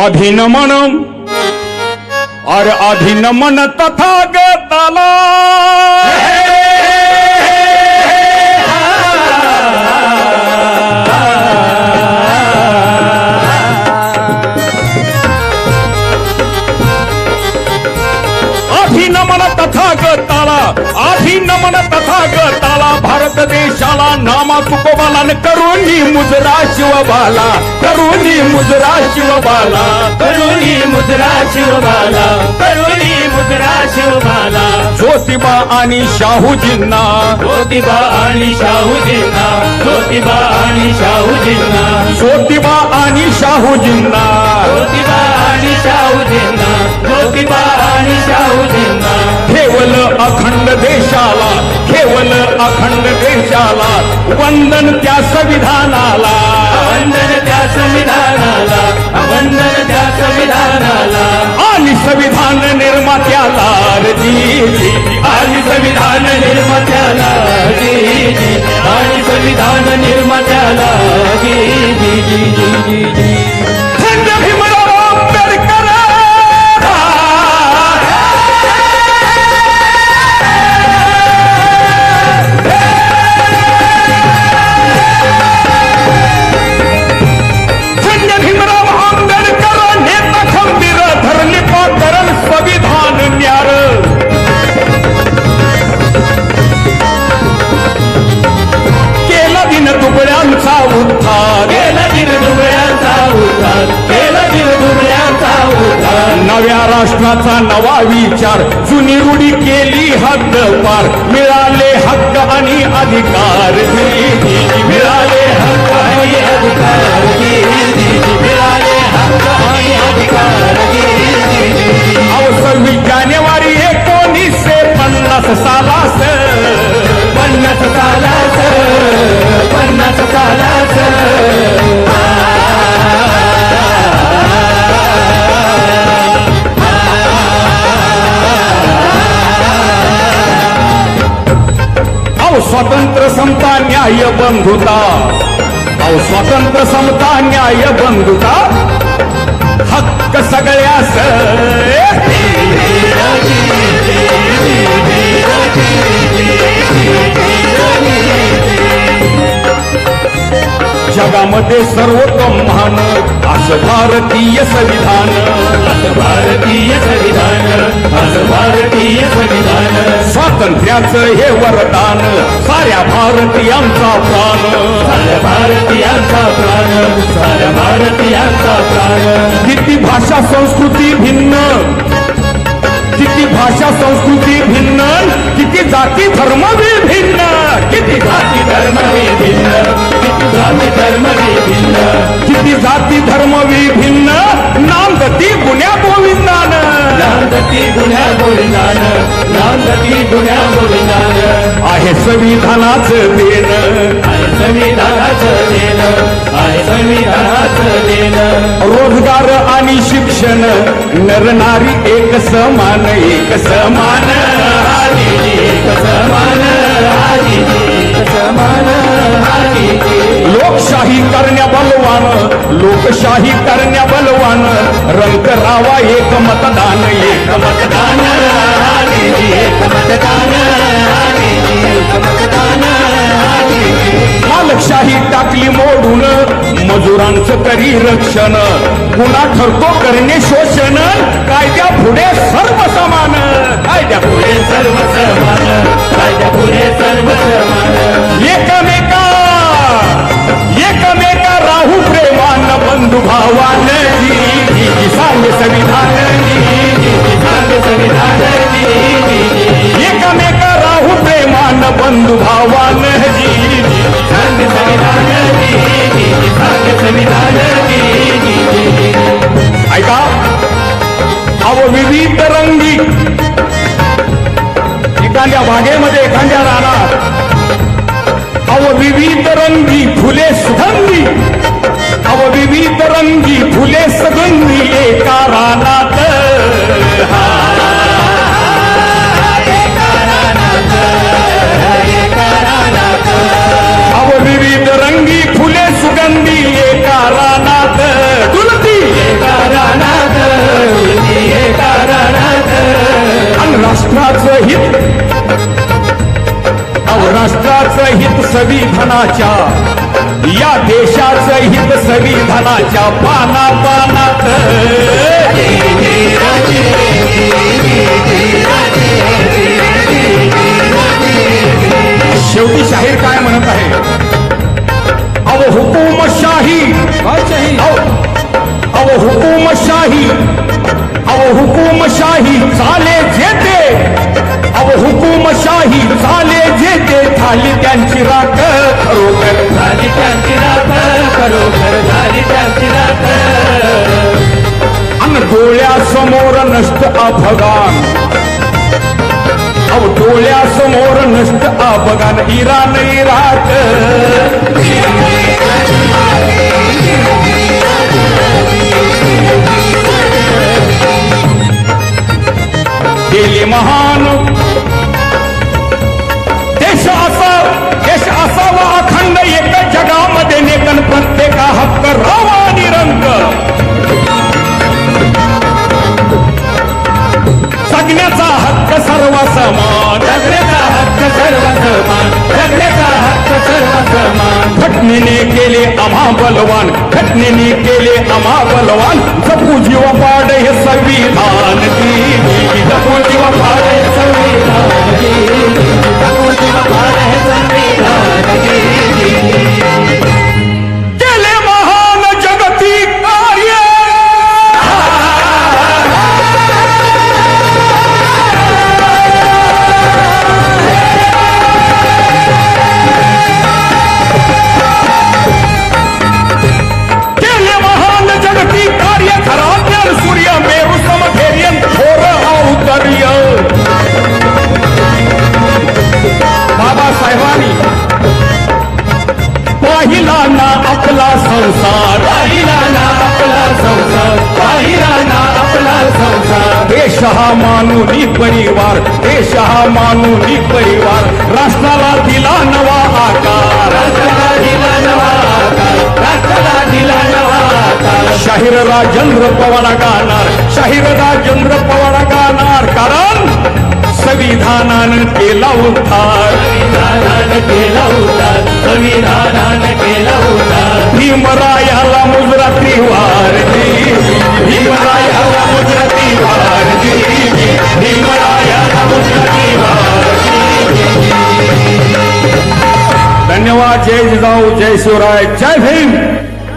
अभिनमन और अभिनमन तथागताला अभिनमन तथागताला अभिनमन तथा देशाला नामा तुकोबाला करुणी मुजरा शिवबाला करुणी मुजरा शिवबाला करुणी मुद्रा शिवबाला करुणी मुद्रा शिवबाला. ज्योतिबा आणि शाहूजींना ज्योतिबा आणि शाहूजींना ज्योतिबा आणि शाहूजींना. ज्योतिबा आणि शाहूजींना. ज्योतिबा आणि शाहूजींना ज्योतिबा आणि शाहूजींना. केवल अखंड देशाला केवल अखंड देशाला. वंदन त्या संविधानाला. वंदन त्या संविधानाला. वंदन त्या संविधानाला. आणि संविधान निर्मात्याला. आणि संविधान निर्मात्याला. जी, जी. आणि संविधान निर्मात्याला. नव्या राष्ट्राचा नवा विचार. जुनी रूढी केली हद्द पार. मिळाले हक्क आणि अधिकार. मिळाले हक्क आणि अधिकार. मिळाले हक्क आणि अधिकार. सव्वीस जानेवारी एकोणीसशे पन्नास सालास पन्नास सालास पन्नास सालास न्याय बंधुता अहो स्वतंत्र समता न्याय बंधुता। हक्क सगळ्यास जगामध्ये सर्वोत्तम महान असं भारतीय संविधान। असं भारतीय संविधान असं भारतीय संविधान। स्वातंत्र्याचं हे वरदान. साऱ्या भारतीयांचा प्राण. साऱ्या भारतीयांचा प्राण. साऱ्या भारतीयांचा प्राण. किती भाषा संस्कृती भिन्न. किती भाषा संस्कृती भिन्न. किती जाती धर्म भिन्न. किती जाती धर्म भिन्न. किती जाती धर्म भिन्न. किती जाती धर्म भिन्न. नामगती गुन्ह्या गोविंदान. नांदती गुन्ह्या गोविंदान. नांदती गुन्ह्या गोविंदान आहे संविधानाचं देण. आहे संविधानाचं देण. आहे संविधानाचं देण. रोजगार आणि शिक्षण नर नारी एक समान एक समान एक समान एक समान. लोकशाही करण्या बलवान लोकशाही करण्या बलवान रंग रावा एक मतदान एक मतदान. मालकशाही टाकली मोडून मजुरांचं करी रक्षण. पुन्हा ठरतो करणे शोषण. कायद्या पुढे सर्व समान कायद्या पुढे सर्व समान कायद्या पुढे सर्व समान एकमेका एकमेका राहू हो विविध रंगी. एखाद्या बागेमध्ये एखाद्या रानात. अव विविध रंगी फुले सुगंधी. संविधानाच्या या देशाचं हित संविधानाच्या पाना पानात शेवटी शाहीर काय म्हणत आहे? अव हुकुमशाही. अव हुकुमशाही. अव हुकुमशाही चाले जेते अव हुकुमशाही चाले जेते झाली त्यांची राख खरोखर झाली त्यांची अन डोळ्यासमोर नष्ट अफगाण. अव डोळ्यासमोर नष्ट अफगाण. Iran Iraq. घटनेने केले आम्हा बलवान. जपू जीव पाड हे संविधान. जपू जीव पाड पाहिला ना आपला संसार पाहिला ना आपला संसार देश हा मानुनी परिवार देश हा मानुनी परिवार राष्ट्राला दिला नवा आकार राष्ट्राला दिला नवा आकार राष्ट्राला दिला नवा आकार शाहीर राजेंद्र पवार गाणार शाहीर राजेंद्र पवार गाणार. कारण संविधानानं केला उद्धार. संविधानानं केला उद्धार संविधानानं केला उद्धार भीमरायाला मुजराती वार भीमरायाला मुजराती वार भीमरायाला मुजराती वार धन्यवाद जय जिजाऊ जय शिवराय जय भीम.